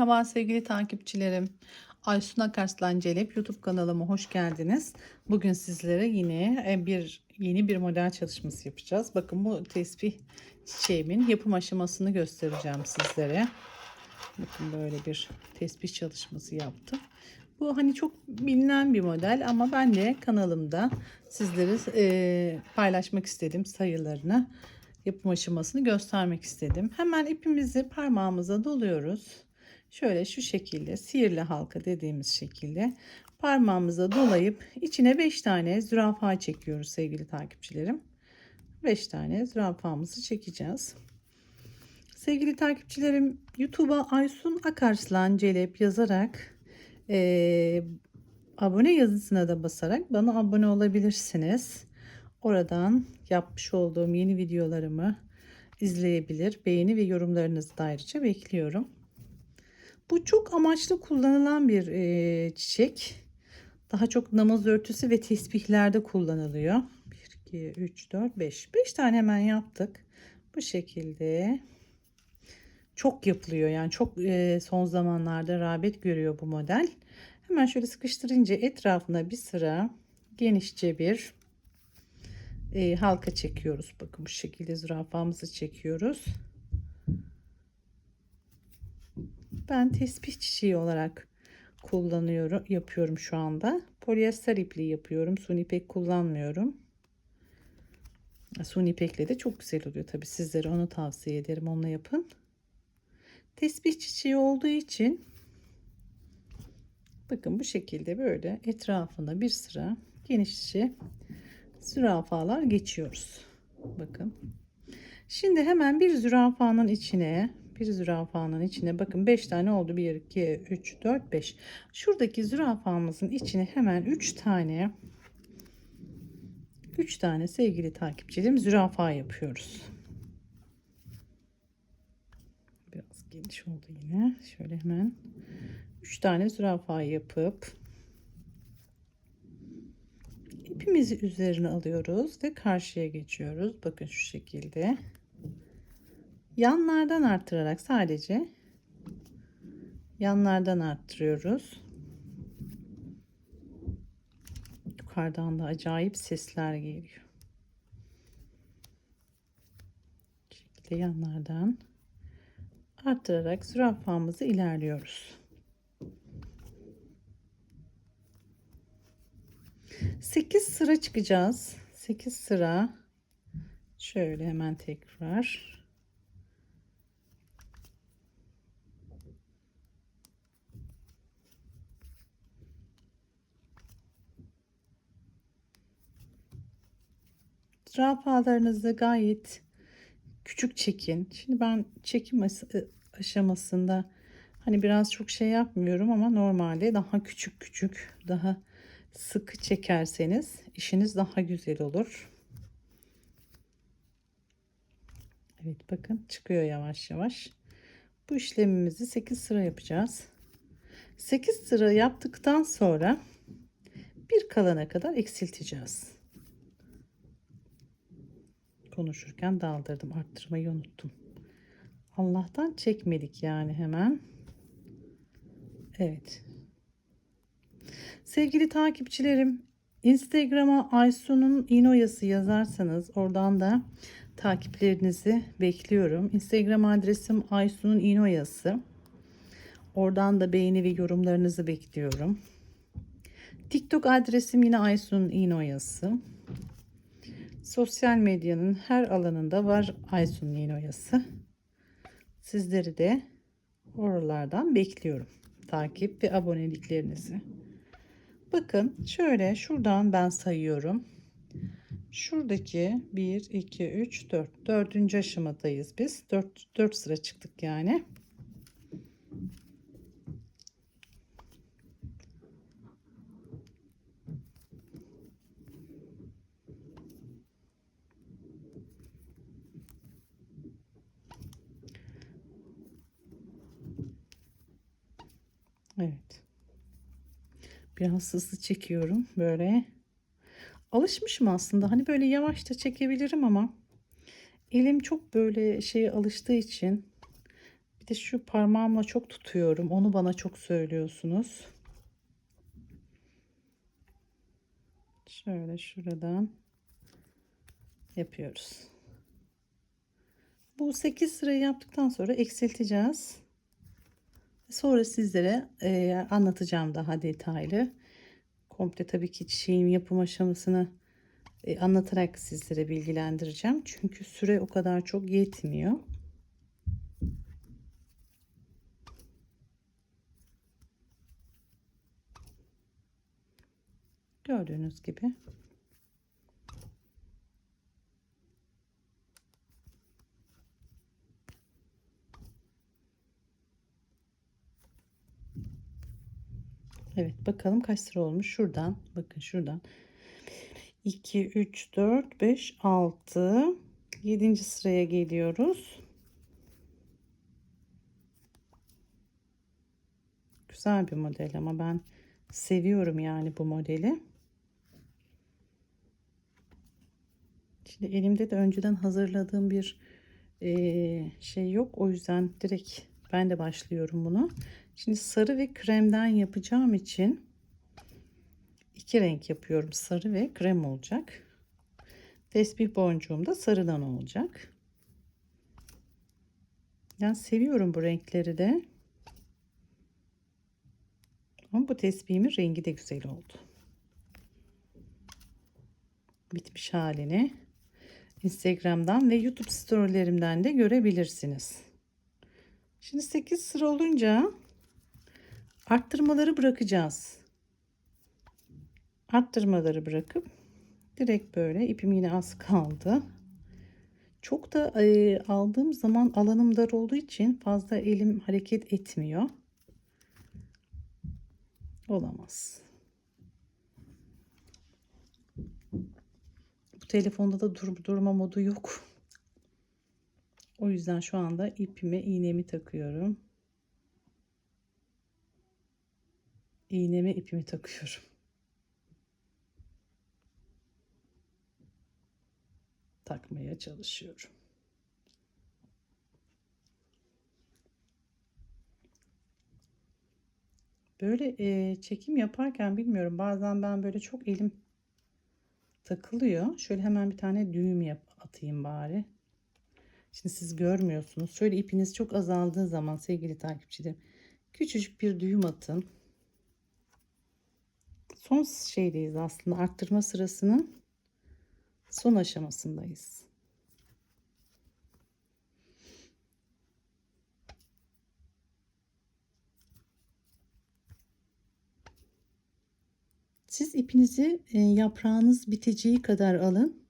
Merhaba sevgili takipçilerim. Aysun Akarslan Celep YouTube kanalıma hoş geldiniz. Bugün sizlere yine e, bir yeni bir model çalışması yapacağız. Bakın bu tesbih çiçeğimin yapım aşamasını göstereceğim sizlere. Bakın böyle bir tesbih çalışması yaptım. Bu hani çok bilinen bir model ama ben de kanalımda sizlere e, paylaşmak istedim sayılarını yapım aşamasını göstermek istedim. Hemen ipimizi parmağımıza doluyoruz. Şöyle şu şekilde sihirli halka dediğimiz şekilde parmağımıza dolayıp içine 5 tane zürafa çekiyoruz sevgili takipçilerim. 5 tane zürafamızı çekeceğiz. Sevgili takipçilerim YouTube'a Aysun Akarslan Celep yazarak e, abone yazısına da basarak bana abone olabilirsiniz. Oradan yapmış olduğum yeni videolarımı izleyebilir. Beğeni ve yorumlarınızı da ayrıca bekliyorum. Bu çok amaçlı kullanılan bir e, çiçek. Daha çok namaz örtüsü ve tesbihlerde kullanılıyor. 1, 2, 3, 4, 5. 5 tane hemen yaptık. Bu şekilde çok yapılıyor. Yani çok e, son zamanlarda rağbet görüyor bu model. Hemen şöyle sıkıştırınca etrafına bir sıra genişçe bir e, halka çekiyoruz. Bakın bu şekilde zürafamızı çekiyoruz. Ben tesbih çiçeği olarak kullanıyorum, yapıyorum şu anda. Polyester ipliği yapıyorum. Suni ipek kullanmıyorum. Suni ipekle de çok güzel oluyor. Tabi sizlere onu tavsiye ederim. Onunla yapın. Tesbih çiçeği olduğu için bakın bu şekilde böyle etrafına bir sıra genişçe zürafalar geçiyoruz. Bakın. Şimdi hemen bir zürafanın içine bir zürafanın içine bakın 5 tane oldu. 1 2 3 4 5. Şuradaki zürafamızın içine hemen 3 tane 3 tane sevgili takipçilerim zürafa yapıyoruz. Biraz geniş oldu yine. Şöyle hemen 3 tane zürafa yapıp ipimizi üzerine alıyoruz ve karşıya geçiyoruz. Bakın şu şekilde. Yanlardan arttırarak sadece yanlardan arttırıyoruz. Yukarıdan da acayip sesler geliyor. Bu şekilde yanlardan arttırarak zürafamızı ilerliyoruz. 8 sıra çıkacağız. 8 sıra şöyle hemen tekrar zürafalarınızı gayet küçük çekin. Şimdi ben çekim aşamasında hani biraz çok şey yapmıyorum ama normalde daha küçük küçük daha sıkı çekerseniz işiniz daha güzel olur. Evet bakın çıkıyor yavaş yavaş. Bu işlemimizi 8 sıra yapacağız. 8 sıra yaptıktan sonra bir kalana kadar eksilteceğiz. Konuşurken daldırdım. Arttırmayı unuttum. Allah'tan çekmedik yani hemen. Evet. Sevgili takipçilerim, Instagram'a Aysun'un İnoyası yazarsanız oradan da takiplerinizi bekliyorum. Instagram adresim Aysun'un İnoyası. Oradan da beğeni ve yorumlarınızı bekliyorum. TikTok adresim yine Aysun'un İnoyası. Sosyal medyanın her alanında var Aysun'un İnoyası. Sizleri de oralardan bekliyorum. Takip ve aboneliklerinizi. Bakın şöyle şuradan ben sayıyorum. Şuradaki 1, 2, 3, 4. Dördüncü aşamadayız biz. 4, 4 sıra çıktık yani. Evet. Biraz hızlı çekiyorum böyle. Alışmışım aslında. Hani böyle yavaş da çekebilirim ama elim çok böyle şeye alıştığı için bir de şu parmağımla çok tutuyorum. Onu bana çok söylüyorsunuz. Şöyle şuradan yapıyoruz. Bu 8 sırayı yaptıktan sonra eksilteceğiz. Sonra sizlere e, anlatacağım daha detaylı. Komple tabii ki çiçeğin yapım aşamasını e, anlatarak sizlere bilgilendireceğim. Çünkü süre o kadar çok yetmiyor. Gördüğünüz gibi. Evet bakalım kaç sıra olmuş. Şuradan bakın şuradan. 2, 3, 4, 5, 6. 7. sıraya geliyoruz. Güzel bir model ama ben seviyorum yani bu modeli. Şimdi elimde de önceden hazırladığım bir şey yok. O yüzden direkt ben de başlıyorum bunu. Şimdi sarı ve kremden yapacağım için iki renk yapıyorum. Sarı ve krem olacak. Tesbih boncuğum da sarıdan olacak. Yani seviyorum bu renkleri de. Ama bu tesbihimin rengi de güzel oldu. Bitmiş halini Instagram'dan ve YouTube storylerimden de görebilirsiniz. Şimdi 8 sıra olunca arttırmaları bırakacağız. Arttırmaları bırakıp direkt böyle ipim yine az kaldı. Çok da e, aldığım zaman alanım dar olduğu için fazla elim hareket etmiyor. Olamaz. Bu telefonda da dur durma modu yok. O yüzden şu anda ipime iğnemi takıyorum. İğneme ipimi takıyorum. Takmaya çalışıyorum. Böyle e, çekim yaparken bilmiyorum bazen ben böyle çok elim takılıyor. Şöyle hemen bir tane düğüm yap atayım bari. Şimdi siz görmüyorsunuz. Şöyle ipiniz çok azaldığı zaman sevgili takipçilerim küçücük bir düğüm atın. Son şeydeyiz aslında arttırma sırasının son aşamasındayız. Siz ipinizi e, yaprağınız biteceği kadar alın.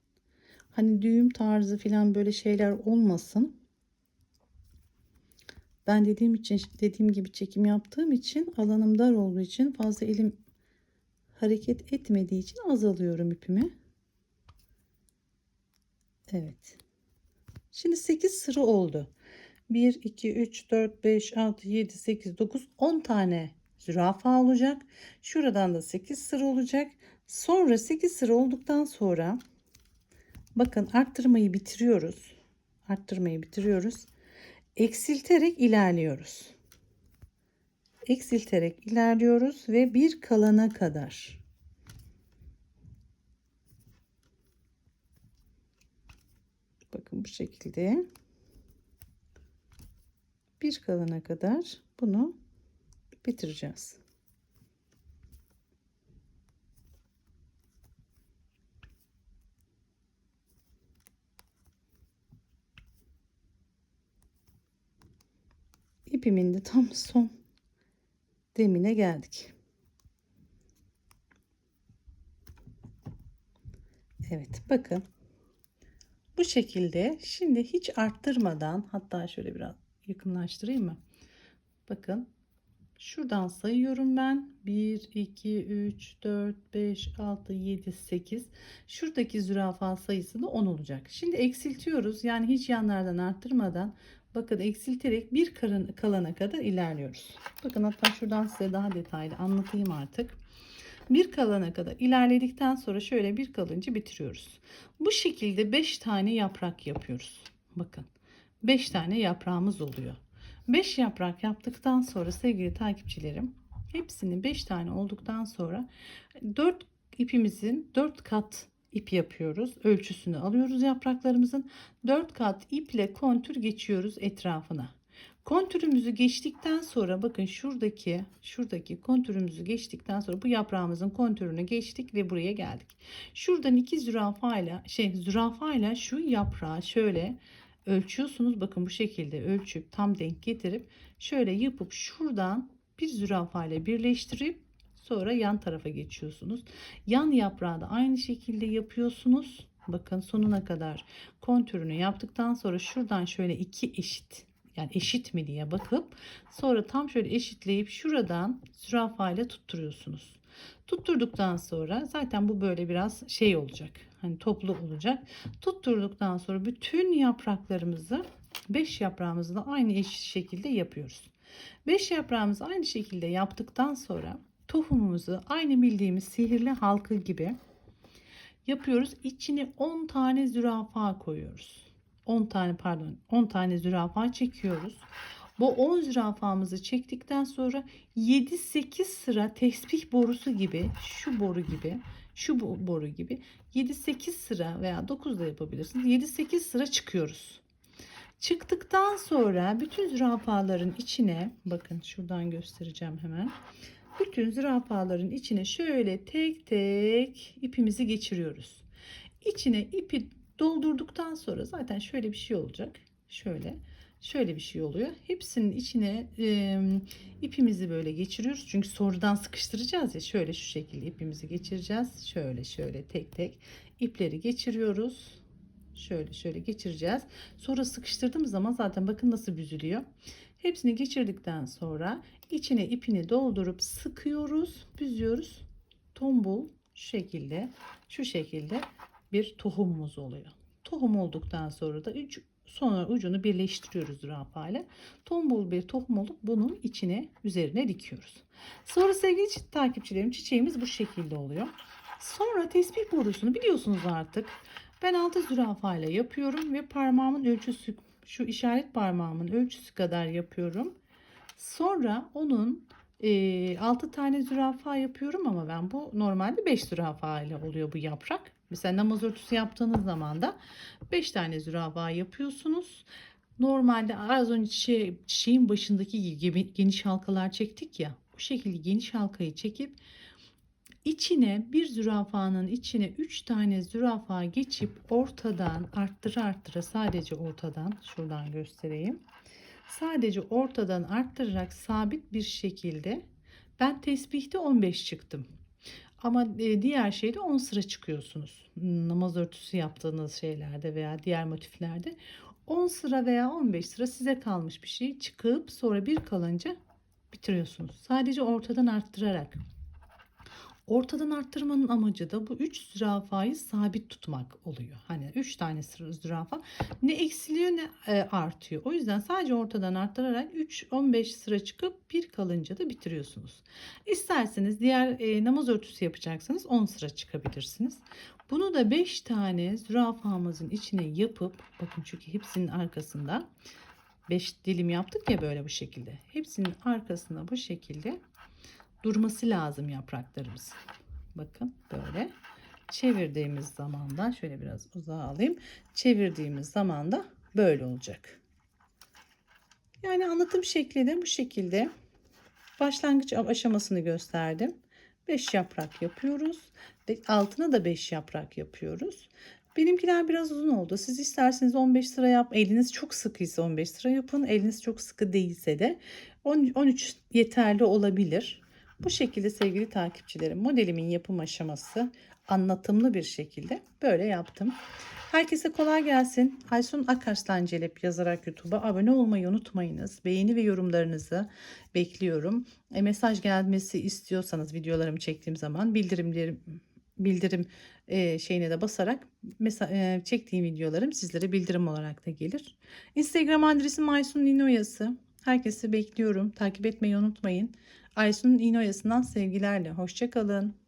Hani düğüm tarzı falan böyle şeyler olmasın. Ben dediğim için dediğim gibi çekim yaptığım için alanım dar olduğu için fazla elim hareket etmediği için azalıyorum ipimi. Evet. Şimdi 8 sıra oldu. 1 2 3 4 5 6 7 8 9 10 tane zürafa olacak. Şuradan da 8 sıra olacak. Sonra 8 sıra olduktan sonra bakın arttırmayı bitiriyoruz. Arttırmayı bitiriyoruz. Eksilterek ilerliyoruz. Eksilterek ilerliyoruz ve bir kalana kadar. Bakın bu şekilde bir kalana kadar bunu bitireceğiz. İpimin de tam son demine geldik. Evet bakın bu şekilde şimdi hiç arttırmadan hatta şöyle biraz yakınlaştırayım mı? Bakın Şuradan sayıyorum ben. 1, 2, 3, 4, 5, 6, 7, 8. Şuradaki zürafa sayısı da 10 olacak. Şimdi eksiltiyoruz. Yani hiç yanlardan arttırmadan bakın eksilterek bir kalana kadar ilerliyoruz. Bakın hatta şuradan size daha detaylı anlatayım artık. Bir kalana kadar ilerledikten sonra şöyle bir kalınca bitiriyoruz. Bu şekilde 5 tane yaprak yapıyoruz. Bakın 5 tane yaprağımız oluyor. 5 yaprak yaptıktan sonra sevgili takipçilerim hepsinin 5 tane olduktan sonra 4 ipimizin 4 kat ip yapıyoruz. Ölçüsünü alıyoruz yapraklarımızın. 4 kat iple kontür geçiyoruz etrafına. Kontürümüzü geçtikten sonra bakın şuradaki şuradaki kontürümüzü geçtikten sonra bu yaprağımızın kontürünü geçtik ve buraya geldik. Şuradan iki zürafayla şey zürafayla şu yaprağı şöyle ölçüyorsunuz. Bakın bu şekilde ölçüp tam denk getirip şöyle yapıp şuradan bir zürafa ile birleştirip sonra yan tarafa geçiyorsunuz. Yan yaprağı da aynı şekilde yapıyorsunuz. Bakın sonuna kadar kontürünü yaptıktan sonra şuradan şöyle iki eşit yani eşit mi diye bakıp sonra tam şöyle eşitleyip şuradan zürafa ile tutturuyorsunuz. Tutturduktan sonra zaten bu böyle biraz şey olacak. Hani toplu olacak. Tutturduktan sonra bütün yapraklarımızı 5 yaprağımızı da aynı eşit şekilde yapıyoruz. 5 yaprağımızı aynı şekilde yaptıktan sonra tohumumuzu aynı bildiğimiz sihirli halka gibi yapıyoruz. İçine 10 tane zürafa koyuyoruz. 10 tane pardon 10 tane zürafa çekiyoruz. Bu 10 zürafamızı çektikten sonra 7-8 sıra tesbih borusu gibi şu boru gibi şu boru gibi 7-8 sıra veya 9 da yapabilirsiniz. 7-8 sıra çıkıyoruz. Çıktıktan sonra bütün zürafaların içine bakın şuradan göstereceğim hemen. Bütün zürafaların içine şöyle tek tek ipimizi geçiriyoruz. İçine ipi doldurduktan sonra zaten şöyle bir şey olacak. Şöyle şöyle bir şey oluyor. Hepsinin içine e, ipimizi böyle geçiriyoruz. Çünkü sonradan sıkıştıracağız ya. Şöyle şu şekilde ipimizi geçireceğiz. Şöyle şöyle tek tek ipleri geçiriyoruz. Şöyle şöyle geçireceğiz. Sonra sıkıştırdığımız zaman zaten bakın nasıl büzülüyor. Hepsini geçirdikten sonra içine ipini doldurup sıkıyoruz, büzüyoruz. Tombul şu şekilde, şu şekilde bir tohumumuz oluyor. Tohum olduktan sonra da üç, sonra ucunu birleştiriyoruz zürafa ile. Tombul bir tohum olup bunun içine üzerine dikiyoruz. Sonra sevgili takipçilerim çiçeğimiz bu şekilde oluyor. Sonra tesbih borusunu biliyorsunuz artık. Ben altı zürafa ile yapıyorum ve parmağımın ölçüsü şu işaret parmağımın ölçüsü kadar yapıyorum. Sonra onun e, 6 tane zürafa yapıyorum ama ben bu normalde 5 zürafa ile oluyor bu yaprak. Mesela namaz örtüsü yaptığınız zaman da 5 tane zürafa yapıyorsunuz. Normalde az önce çiçeği, çiçeğin başındaki gibi geniş halkalar çektik ya. Bu şekilde geniş halkayı çekip içine bir zürafanın içine 3 tane zürafa geçip ortadan arttıra arttıra sadece ortadan şuradan göstereyim. Sadece ortadan arttırarak sabit bir şekilde ben tesbihte 15 çıktım. Ama e, diğer şeyde 10 sıra çıkıyorsunuz. Namaz örtüsü yaptığınız şeylerde veya diğer motiflerde 10 sıra veya 15 sıra size kalmış bir şey çıkıp sonra bir kalınca bitiriyorsunuz. Sadece ortadan arttırarak. Ortadan arttırmanın amacı da bu 3 zürafayı sabit tutmak oluyor. Hani 3 tane zürafa ne eksiliyor ne e, artıyor. O yüzden sadece ortadan arttırarak 3-15 sıra çıkıp bir kalınca da bitiriyorsunuz. İsterseniz diğer e, namaz örtüsü yapacaksanız 10 sıra çıkabilirsiniz. Bunu da 5 tane zürafamızın içine yapıp bakın çünkü hepsinin arkasında 5 dilim yaptık ya böyle bu şekilde. Hepsinin arkasına bu şekilde durması lazım yapraklarımız. Bakın böyle çevirdiğimiz zaman da şöyle biraz uzağa alayım. Çevirdiğimiz zaman da böyle olacak. Yani anlatım şekli de bu şekilde. Başlangıç aşamasını gösterdim. 5 yaprak yapıyoruz ve altına da 5 yaprak yapıyoruz. Benimkiler biraz uzun oldu. Siz isterseniz 15 sıra yap. Eliniz çok sıkıysa 15 sıra yapın. Eliniz çok sıkı değilse de 13 yeterli olabilir. Bu şekilde sevgili takipçilerim modelimin yapım aşaması anlatımlı bir şekilde böyle yaptım. Herkese kolay gelsin. Aysun Akarslan Celep yazarak YouTube'a abone olmayı unutmayınız. Beğeni ve yorumlarınızı bekliyorum. E, mesaj gelmesi istiyorsanız videolarımı çektiğim zaman bildirimlerim bildirim e, şeyine de basarak mesela e, çektiğim videolarım sizlere bildirim olarak da gelir. Instagram adresim Aysun Ninoyası. Herkesi bekliyorum. Takip etmeyi unutmayın. Aysun'un İğne sevgilerle. Hoşçakalın.